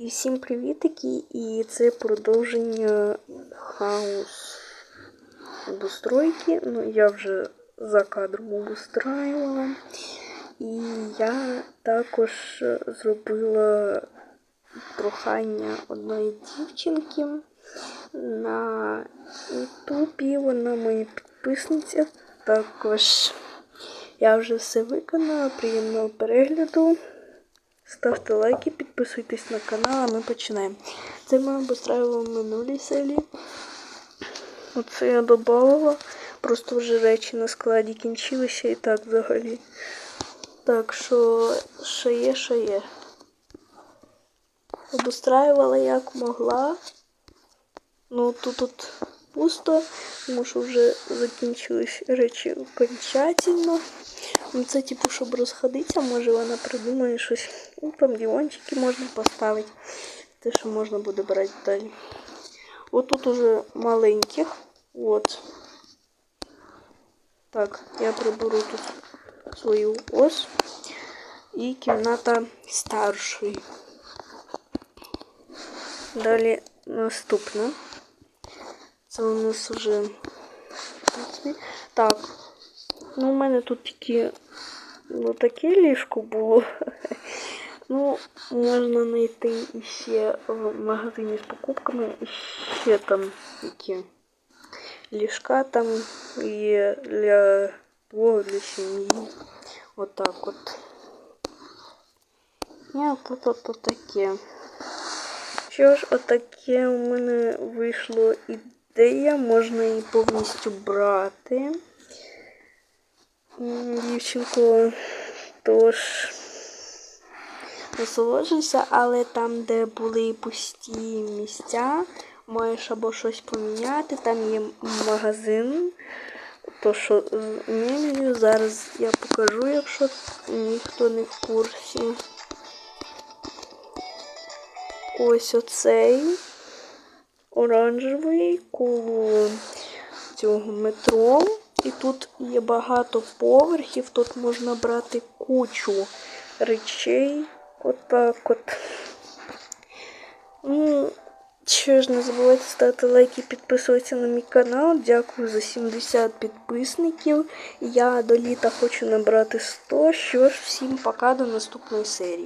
І всім привітики! І це продовження хаос обустройки. Ну, я вже за кадром обустраювала. І я також зробила прохання одної дівчинки на ютубі. Вона моя підписниця. Також я вже все виконала. Приємного перегляду. Ставте лайки, підписуйтесь на канал, а ми починаємо. Це ми обустраювали в минулій селі. Оце я додавала. Просто вже речі на складі кінчилися і так взагалі. Так що що є, що є. Обустраювала як могла. Ну тут тут пусто, тому що вже закінчились речі окончательно. Ну це типу, щоб розходитися, може вона придумає щось. Ну там диванчики можна поставити. Те, що можна буде брати далі. От тут уже маленьких. От. Так, я приберу тут свою ось. І кімната старшої. Далі наступна. Це у нас вже так. Ну, у мене тут тільки ну, таке ліжко було. Ну, можна знайти ще в магазині з покупками ще там які ліжка там є для твого, для сім'ї. Отак от. І от тут от таке. Що ж, отаке у мене вийшло ідея, можна її повністю брати. Дівчинко, тож насолоджуйся, але там, де були пусті місця, маєш або щось поміняти, там є магазин. То що з мебелью зараз я покажу, якщо ніхто не в курсі. Ось оцей оранжевий коло цього метро. І тут є багато поверхів, тут можна брати кучу речей. Отак от. Ну, що ж, не забувайте ставити лайки, підписуватися на мій канал. Дякую за 70 підписників. Я до літа хочу набрати 100. Що ж, всім пока до наступної серії.